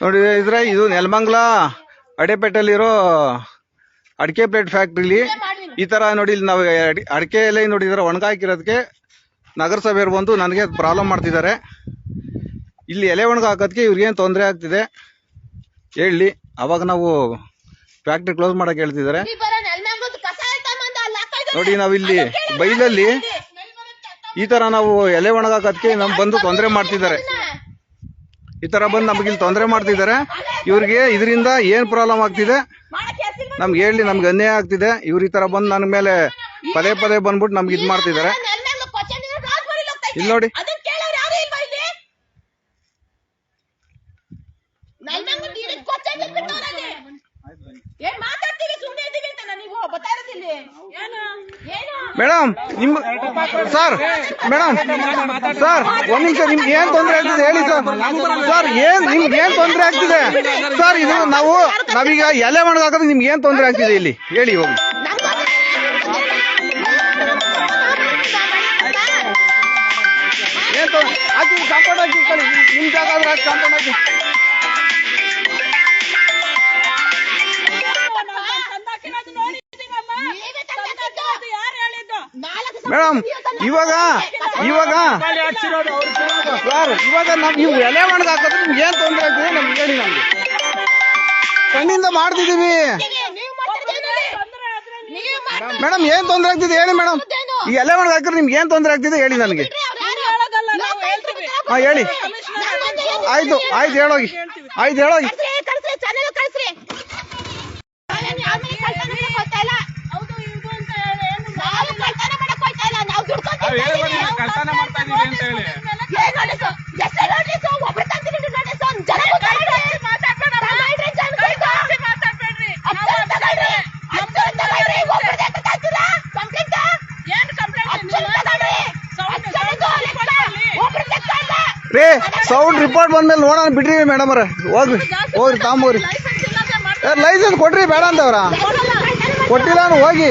ನೋಡಿ ಇದ್ರೆ ಇದು ನೆಲಮಂಗ್ಲ ಅಡೆಪೇಟೆಲಿರೋ ಅಡಿಕೆ ಪ್ಲೇಟ್ ಫ್ಯಾಕ್ಟ್ರಿಲಿ ಈ ತರ ನೋಡಿ ಇಲ್ಲಿ ನಾವು ಅಡಿ- ಅಡಿಕೆ ಎಲೆ ನೋಡಿದ್ರೆ ಒಣಗಾಕಿರೋದಕ್ಕೆ ನಗರಸಭೆಯವ್ರು ಬಂದು ನನಗೆ ಪ್ರಾಬ್ಲಮ್ ಮಾಡ್ತಿದ್ದಾರೆ. ಇಲ್ಲಿ ಎಲೆ ಒಣಗ ಹಾಕೋದಕ್ಕೆ ಇವ್ರಿಗೇನು ತೊಂದರೆ ಆಗ್ತಿದೆ? ಹೇಳಿ. ಅವಾಗ ನಾವು ಫ್ಯಾಕ್ಟ್ರಿ ಕ್ಲೋಸ್ ಮಾಡಕ್ಕೆ ಹೇಳ್ತಿದ್ದಾರೆ. ನೋಡಿ ನಾವು ಇಲ್ಲಿ ಬೈಲಲ್ಲಿ ಈ ತರ ನಾವು ಎಲೆ ಒಣಗಾಕೋದಕ್ಕೆ ನಮ್ಗೆ ಬಂದು ತೊಂದರೆ ಮಾಡ್ತಿದ್ದಾರೆ. ಈ ತರ ಬಂದು ನಮ್ಗೆ ಇಲ್ಲಿ ತೊಂದರೆ ಮಾಡ್ತಿದ್ದಾರೆ ಇವ್ರಿಗೆ ಇದರಿಂದ ಏನ್ ಪ್ರಾಬ್ಲಮ್ ಆಗ್ತಿದೆ ನಮ್ಗೆ ಹೇಳಿ, ನಮ್ಗೆ ಅನ್ಯಾಯ ಆಗ್ತಿದೆ ಇವ್ರ ಈ ತರ ಬಂದು ನನ್ನ ಮೇಲೆ ಪದೇ ಪದೇ ಬಂದ್ಬಿಟ್ಟು ನಮ್ಗೆ ಇದ್ ಮಾಡ್ತಿದ್ದಾರೆ. ಇಲ್ಲಿ ನೋಡಿ. ಅದನ್ನ ಮೇಡಮ್, ನಿಮ್ ಸರ್, ಮೇಡಮ್, ಸರ್, ಒಂದ್ ನಿಮಿಷ, ನಿಮ್ಗೆ ಏನ್ ತೊಂದರೆ ಆಗ್ತಿದೆ ಹೇಳಿ, ಸರ್. ಸರ್, ಏನ್ ನಿಮ್ಗೆ ಏನ್ ತೊಂದರೆ ಆಗ್ತಿದೆ? ಸರ್, ಇದು ನಾವು ನಾವೀಗ ಎಲೆ ಒಣಗಾಕೋದು ನಿಮ್ಗೆ ಏನ್ ತೊಂದರೆ ಆಗ್ತಿದೆ ಇಲ್ಲಿ? ಹೇಳಿ ಹೋಗಿ ಏನ್ ತೊಂದ್ರೆ ಹಾಕಿ ಕಾಂಪೌಂಡ್ ಹಾಕಿ ಇಟ್ಕೊಳ್ಳಿ. ನಿಮ್- ಜಾಗ ಆದ್ರೆ ಮೇಡಮ್ ಇವಾಗ ಇವಾಗ ಸರ್ ಇವಾಗ ನಾವು ನೀವು ಎಲೆ ಒಣಗಾಕೋದು ನಿಮ್ಗೆ ಏನ್ ತೊಂದರೆ ಆಗ್ತದೆ ನಮ್ಗೆ ಹೇಳಿ ನಮ್ಗೆ. ಕಣ್ಣಿಂದ ಮಾಡ್ತಿದೀವಿ ಮೇಡಮ್ ಏನ್ ತೊಂದರೆ ಆಗ್ತಿದೆ ಹೇಳಿ ಮೇಡಮ್. ಈ ಎಲೆ ಒಣಗಾಕಿದ್ರೆ ನಿಮ್ಗೆ ಏನ್ ತೊಂದರೆ ಆಗ್ತಿದೆ ಹೇಳಿ ನನಗೆ. ಹಾ ಹೇಳಿ. ಆಯ್ತು ಆಯ್ತು ಹೇಳೋಗಿ. ಆಯ್ತು ಹೇಳೋಗಿ. ಅಂತ ಹೇಳಿ. ರೇ ಸೌಂಡ್ ರಿಪೋರ್ಟ್ ಬಂದ್ಮೇಲೆ ನೋಡೋಣ ಬಿಡ್ರಿ ಮೇಡಮ್ ಅವ್ರ. ಹೋಗ್ರಿ ಹೋಗ್ರಿ ತಾಂಬೋರಿ. ಲೈಸೆನ್ಸ್ ಕೊಡ್ರಿ ಬೇಡ ಅಂತವ್ರ ಕೊಟ್ಟಿಲ್ಲ ಹೋಗಿ.